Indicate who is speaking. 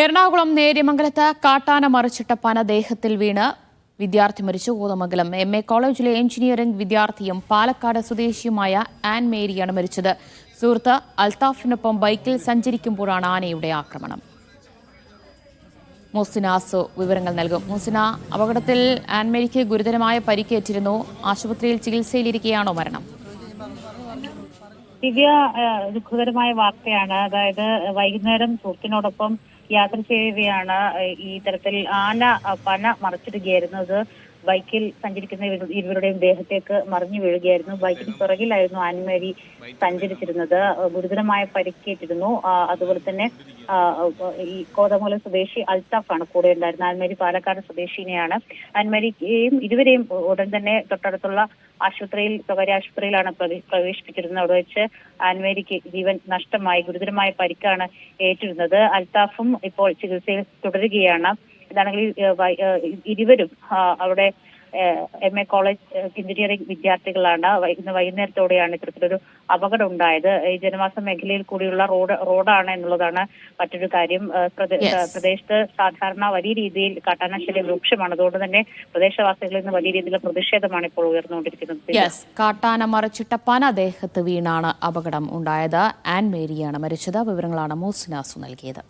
Speaker 1: എറണാകുളം നേര്യമംഗലത്ത് കാട്ടാന മറിച്ചിട്ട പന ദേഹത്തിൽ വീണ്. വിദ്യാർത്ഥി മരിച്ചു. കോതമംഗലം എം എ കോളേജിലെ എഞ്ചിനീയറിംഗ് വിദ്യാർത്ഥിയും പാലക്കാട് സ്വദേശിയുമായ ആൻ മേരിയാണ് മരിച്ചത്. സുഹൃത്ത് അൽത്താഫിനൊപ്പം ബൈക്കിൽ സഞ്ചരിക്കുമ്പോഴാണ് ആനയുടെ ആക്രമണം. മുസിനാസു വിവരങ്ങൾ നൽകും. മുസിന അപകടത്തിൽ ആൻമേരിക്ക് ഗുരുതരമായ പരിക്കേറ്റിരുന്നു. ആശുപത്രിയിൽ ചികിത്സയിലിരിക്കെയാണോ മരണം?
Speaker 2: ദിവ്യ ദുഃഖകരമായ വാർത്തയാണ്. അതായത് വൈകുന്നേരം സുഹൃത്തിനോടൊപ്പം യാത്ര ചെയ്യവെയാണ് ഈ തരത്തിൽ ആന പന മറിച്ചിടുകയായിരുന്നു അത് ബൈക്കിൽ സഞ്ചരിക്കുന്ന ഇരുവരുടെയും ദേഹത്തേക്ക് മറിഞ്ഞു വീഴുകയായിരുന്നു. ബൈക്കിന് പുറകിലായിരുന്നു ആൻമേരി സഞ്ചരിച്ചിരുന്നത്. ഗുരുതരമായ പരിക്കേറ്റിരുന്നു. അതുപോലെ തന്നെ ഈ കോതമൂല സ്വദേശി അൽത്താഫാണ് കൂടെ ഉണ്ടായിരുന്നത്. ആൻമേരി പാലക്കാട് സ്വദേശിനിയാണ്. ആൻമേരിയെയും ഇരുവരെയും ഉടൻ തന്നെ തൊട്ടടുത്തുള്ള ആശുപത്രിയിൽ സ്വകാര്യ ആശുപത്രിയിലാണ് പ്രവേ- പ്രവേശിപ്പിച്ചിരുന്നത്. അവിടെ വെച്ച് അന്മേരിക്ക് ജീവൻ നഷ്ടമായി ഗുരുതരമായ പരിക്കാണ് ഏറ്റിരുന്നത്. അൽത്താഫും ഇപ്പോൾ ചികിത്സയിൽ തുടരുകയാണ്. ഇതാണെങ്കിൽ ഇരുവരും അവിടെ എം എ കോളേജ് എഞ്ചിനീയറിംഗ് വിദ്യാർത്ഥികളാണ്. ഇന്ന് വൈകുന്നേരത്തോടെയാണ് ഇത്തരത്തിലൊരു അപകടം ഉണ്ടായത് ഈ ജനവാസ മേഖലയിൽ കൂടിയുള്ള റോഡ് റോഡാണ് എന്നുള്ളതാണ് മറ്റൊരു കാര്യം. പ്രദേശത്ത് സാധാരണ വലിയ രീതിയിൽ കാട്ടാനശല്യം രൂക്ഷമാണ്. അതുകൊണ്ട് തന്നെ പ്രദേശവാസികളിൽ നിന്ന് വലിയ രീതിയിലുള്ള പ്രതിഷേധമാണ് ഇപ്പോൾ ഉയർന്നുകൊണ്ടിരിക്കുന്നത്.
Speaker 1: കാട്ടാന മറിച്ചിട്ട പന ദേഹത്ത് വീണാണ് അപകടം ഉണ്ടായത്. ആൻ മേരിയാണ് മരിച്ചത്. വിവരങ്ങളാണ് മോസിനാസു നൽകിയത്.